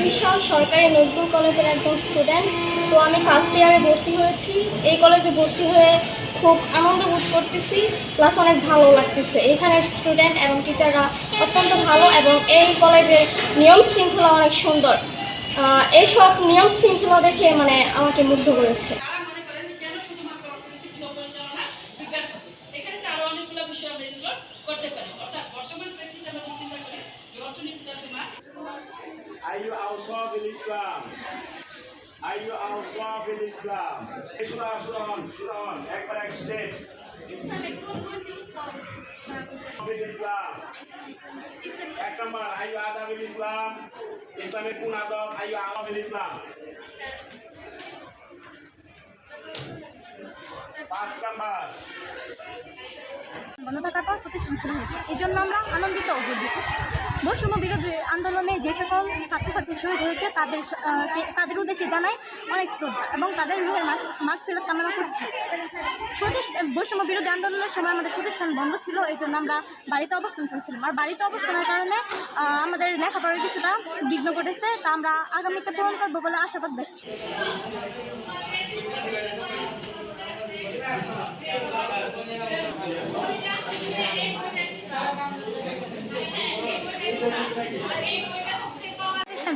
বিশাল সরকারি নজরুল কলেজের একজন স্টুডেন্ট তো আমি ফার্স্ট ইয়ারে ভর্তি হয়েছি। এই কলেজে ভর্তি হয়ে খুব আনন্দ বোধ করতেছি প্লাস অনেক ভালো লাগতেছে। এখানের স্টুডেন্ট এবং টিচাররা অত্যন্ত ভালো এবং এই কলেজের নিয়ম শৃঙ্খলা অনেক সুন্দর। এইসব নিয়ম শৃঙ্খলা দেখে মানে আমাকে মুগ্ধ করেছে। তারা মনে করেন যে কেন শুধুমাত্র অর্থনৈতিক গৃহ পরিচালনা বিজ্ঞান হবে এখানে তো আরও অনেকগুলো বিষয় আমরা এগুলো করতে ইসলাম। এক নম্বর, আইয়ু আদাব ইসলাম। ইসলামের কোন আদব? আইয়ু আদব ইসলাম। পাঁচ নম্বর। বন্ধ থাকার পর প্রতি শুরু হয়েছে। এই জন্য আমরা আনন্দিত গর্বিত বৈষম্য বিরোধী আন্দোলনে যে সকল ছাত্রছাত্রী শহীদ হয়েছে, তাদের তাদের উদ্দেশ্যে জানাই অনেক শ্রদ্ধা এবং তাদের রুহের মাঠ ফেরত কামনা করছি। বৈষম্য বিরোধী আন্দোলনের সময় আমাদের প্রতিষ্ঠান বন্ধ ছিল, এই জন্য আমরা বাড়িতে অবস্থান করেছিলাম। আর বাড়িতে অবস্থানের কারণে আমাদের লেখাপড়ার কিছুটা বিঘ্ন ঘটেছে, তা আমরা আগামীতে পূরণ করব বলে আশাবাদ ব্যক্ত প্রতিষ্ঠান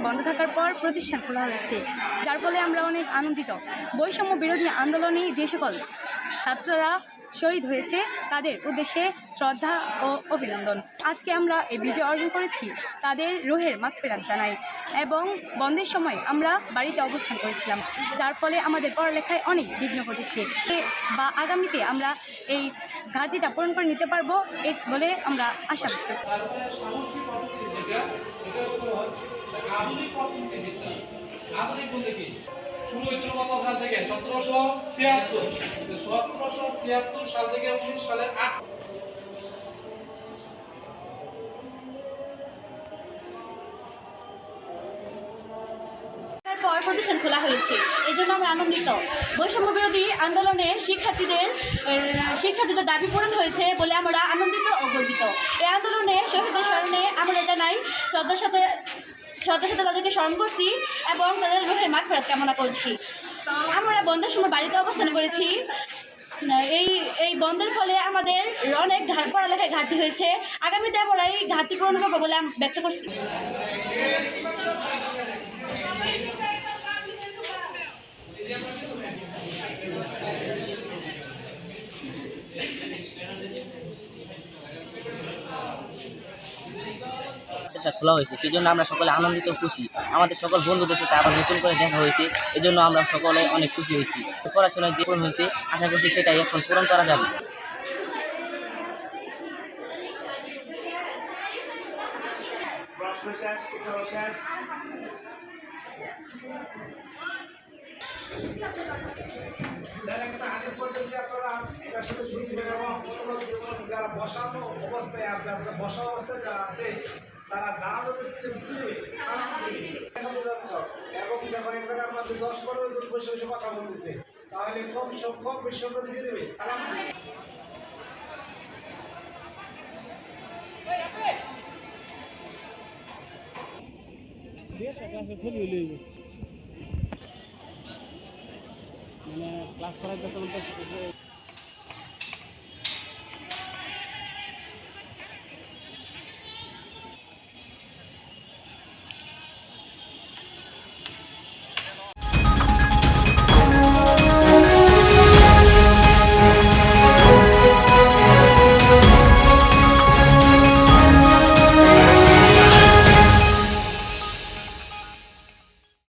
বন্ধ থাকার পর প্রতিষ্ঠান খোলা হয়েছে, যার ফলে আমরা অনেক আনন্দিত। বৈষম্য বিরোধী আন্দোলনে যে সকল ছাত্ররা শহীদ হয়েছে, তাদের উদ্দেশ্যে শ্রদ্ধা ও অভিনন্দন। আজকে আমরা এই বিজয় অর্জন করেছি, তাদের রোহের মাগফেরাত জানাই এবং বন্ধের সময় আমরা বাড়িতে অবস্থান করেছিলাম, যার ফলে আমাদের পড়ালেখায় অনেক বিঘ্ন ঘটেছে। বা আগামীতে আমরা এই ঘাটতিটা পূরণ করে নিতে পারব বলে আমরা আশা করি। আধুনিক পদ্ধতি যেটা আধুনিক বলতে কি? শুরু হয়েছিল কত সাল থেকে? সতেরোশো ছিয়াত্তর সতেরোশো ছিয়াত্তর সাল থেকে উনিশ সালের আট খোলা হয়েছে। এই জন্য আমরা আনন্দিত। বৈষম্য বিরোধী আন্দোলনে শিক্ষার্থীদের শিক্ষার্থীদের দাবি পূরণ হয়েছে বলে আমরা আনন্দিত গর্বিত। এই আন্দোলনে আমরা জানাই শ্রদ্ধার সাথে শ্রদ্ধার সাথে তাদেরকে স্মরণ করছি এবং তাদের রোহের মাঠ ফেরত কামনা করছি। আমরা বন্ধের সময় বাড়িতে অবস্থান করেছি। এই এই বন্ধের ফলে আমাদের অনেক ঘাট পড়ালেখায় ঘাটতি হয়েছে। আগামীতে আমরা এই ঘাটতি পূরণ করব বলে আমি ব্যক্ত করছি। প্রতিষ্ঠান খোলা হয়েছে। সেই জন্য আমরা সকলে আনন্দিত, খুশি। আমাদের সকল বন্ধুদের সাথে আবার নতুন করে দেখা হয়েছে। এই জন্য আমরা সকলে অনেক খুশি হয়েছি। পড়াশোনায় পূরণ হয়েছে, আশা করছি সেটাই এখন পূরণ করা যাবে। বসানো অবস্থায় আছে বসা অবস্থায় যারা আছে তারা দাঁড়ানো ব্যক্তিকে দেবে দশ পনেরো জন বসে কথা বলতেছে। তাহলে কম সংখ্যক বেশি সংখ্যক দিকে দেবে, সালাম মানে ক্লাস করার যখন